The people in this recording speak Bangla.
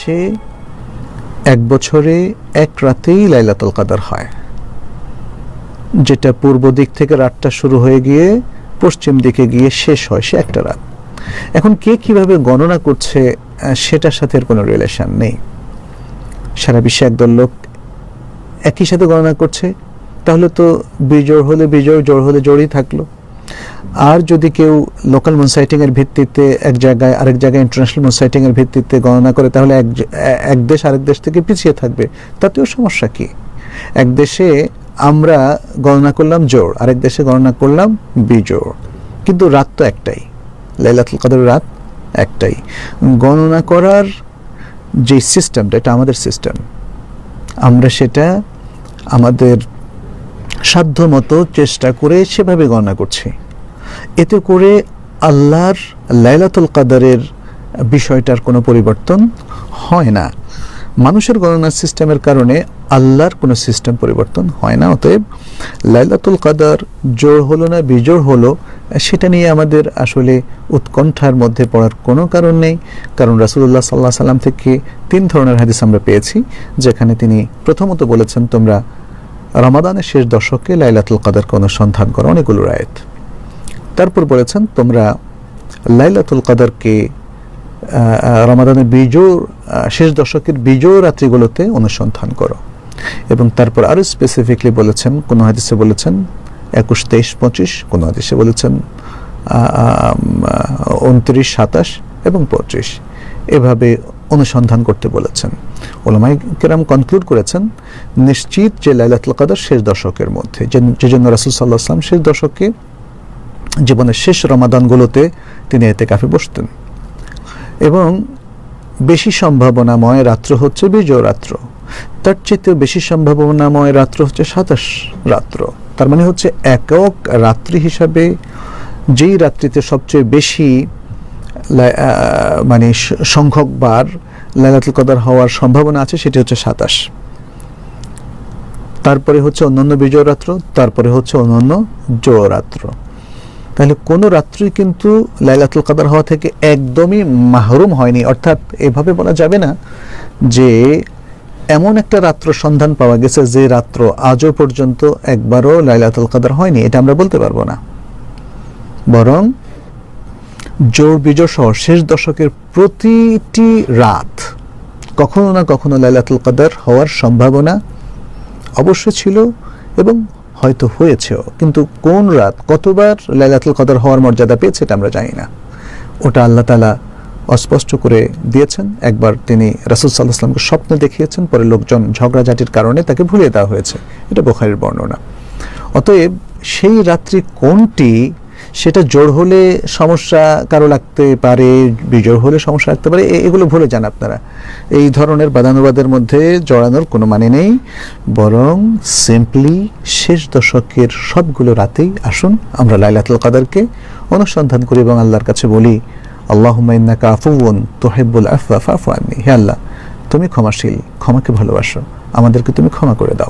দেশে এক বছরে এক রাতেই লাইলাতুল কাদার হয়। যেটা পূর্ব দিক থেকে রাতটা শুরু হয়ে গিয়ে পশ্চিম দিকে গিয়ে শেষ হয় সে একটা রাত। এখন কে কীভাবে গণনা করছে সেটার সাথে এর কোনো রিলেশন নেই। সারা বিশ্বে একদল লোক একই সাথে গণনা করছে। তাহলে তো বিজোড় হলে বিজোড় জোর হলে জোরই থাকল। আর যদি কেউ লোকাল মুনসাইটিং এর ভিত্তিতে এক জায়গায় আরেক জায়গায় ইন্টারন্যাশনাল মুনসাইটিং এর ভিত্তিতে গণনা করে, তাহলে এক এক দেশ আরেক দেশ থেকে পিছিয়ে থাকবে, তাতেও সমস্যা কি? এক দেশে আমরা গণনা করলাম জোর, আরেক দেশে গণনা করলাম বিজোড়। কিন্তু রাত তো একটাই, লাইলাতুল কদর রাত একটাই। গণনা করার যে সিস্টেমটা এটা আমাদের সিস্টেম আমরা সেটা আমাদের সাধ্য মতো চেষ্টা করে সেভাবে গণনা করছি। এতে করে আল্লাহর লাইলাতুল কাদারের বিষয়টার কোনো পরিবর্তন হয় না। মানুষের গণনা সিস্টেমের কারণে আল্লাহর কোনো সিস্টেম পরিবর্তন হয় না। অতএব লাইলাতুল কাদার জোর হলো না বিজোড় হলো, সেটা নিয়ে আমাদের আসলে উৎকণ্ঠার মধ্যে পড়ার কোনো কারণ নেই। কারণ রাসুল্লাহ সাল্লাহ সাল্লাম থেকে তিন ধরনের হাদিস আমরা পেয়েছি, যেখানে তিনি প্রথমত বলেছেন, তোমরা রমাদানের শেষ দশকে লাইলাতুল কাদারকে অনুসন্ধান করো। অনেকগুলো রায়ত। তারপর বলেছেন, তোমরা লাইলাতুল কাদারকে রমাদানের বিজোর শেষ দশকের বিজোর রাত্রিগুলোতে অনুসন্ধান করো। এবং তারপর আরও স্পেসিফিকলি বলেছেন, কোনো হাদিসে বলেছেন, একুশ, তেইশ, পঁচিশ, কোনো হাদিসে বলেছেন উনত্রিশ, সাতাশ এবং পঁচিশ। এভাবে অনুসন্ধান করতে বলেছেন। ওলামাই কেরাম কনক্লুড করেছেন, নিশ্চিত যে লাইলাতুল কাদার শেষ দশকের মধ্যে, যে- যে জন্য রাসুল সাল্লাহ আসলাম শেষ দশকে জীবনের শেষ রমাদানগুলোতে তিনি এতে কাফে বসতেন। এবং বেশি সম্ভাবনাময় রাত্র হচ্ছে বিজয় রাত্র। তার চেয়েতেও বেশি সম্ভাবনাময় রাত্র হচ্ছে সাতাশ রাত্র। তার মানে হচ্ছে একক রাত্রি হিসাবে যেই রাত্রিতে সবচেয়ে বেশি মানে সংখ্যক বার লাইলাতুল কদর হওয়ার সম্ভাবনা আছে সেটি হচ্ছে সাতাশ। তারপরে হচ্ছে অন্যান্য বিজয় রাত্র, তারপরে হচ্ছে অন্যান্য জয়রাত্র তাহলে কোনো রাত্রি কিন্তু লাইলাতুল কাদার হওয়া থেকে একদমই মাহরুম হয়নি। অর্থাৎ এভাবে বলা যাবে না যে এমন একটা রাত্র সন্ধান পাওয়া গেছে যে রাত্র আজও পর্যন্ত একবারও লাইলাতুল কাদার হয়নি। এটা আমরা বলতে পারব না। বরং জোর বিজয় সহ শেষ দশকের প্রতিটি রাত কখনো না কখনো লাইলাতুল কাদার হওয়ার সম্ভাবনা অবশ্যই ছিল এবং হয়তো হয়েছেও, কিন্তু কোন রাত কতবার লাইলাতুল কদর হওয়ার মর্যাদা পেয়েছে এটা আমরা জানি না। ওটা আল্লাহ তালা অস্পষ্ট করে দিয়েছেন। একবার তিনি রাসুল সাল্লাহ আসলামকে স্বপ্নে দেখিয়েছেন, পরে লোকজন ঝগড়াঝাটির কারণে তাকে ভুলিয়ে দেওয়া হয়েছে। এটা বোখারির বর্ণনা। অতএব সেই রাত্রি কোনটি সেটা জোর হলে সমস্যা কারও লাগতে পারে, বিজোড় হলে সমস্যা লাগতে পারে এগুলো ভুলে যান আপনারা। এই ধরনের বাদানুবাদের মধ্যে জড়ানোর কোনো মানে নেই, বরং সিম্পলি শেষ দশকের সবগুলো রাতেই আসুন, আমরা লাইলাতুল কাদারকে অনুসন্ধান করি এবং আল্লাহর কাছে বলি আল্লাহ ইন্নাকা আফুউন তুহিব্বুল আফওয়া ফাফু আন্নি। হে আল্লাহ, তুমি ক্ষমাশীল, ক্ষমাকে ভালোবাসো। আমাদেরকে তুমি ক্ষমা করে দাও।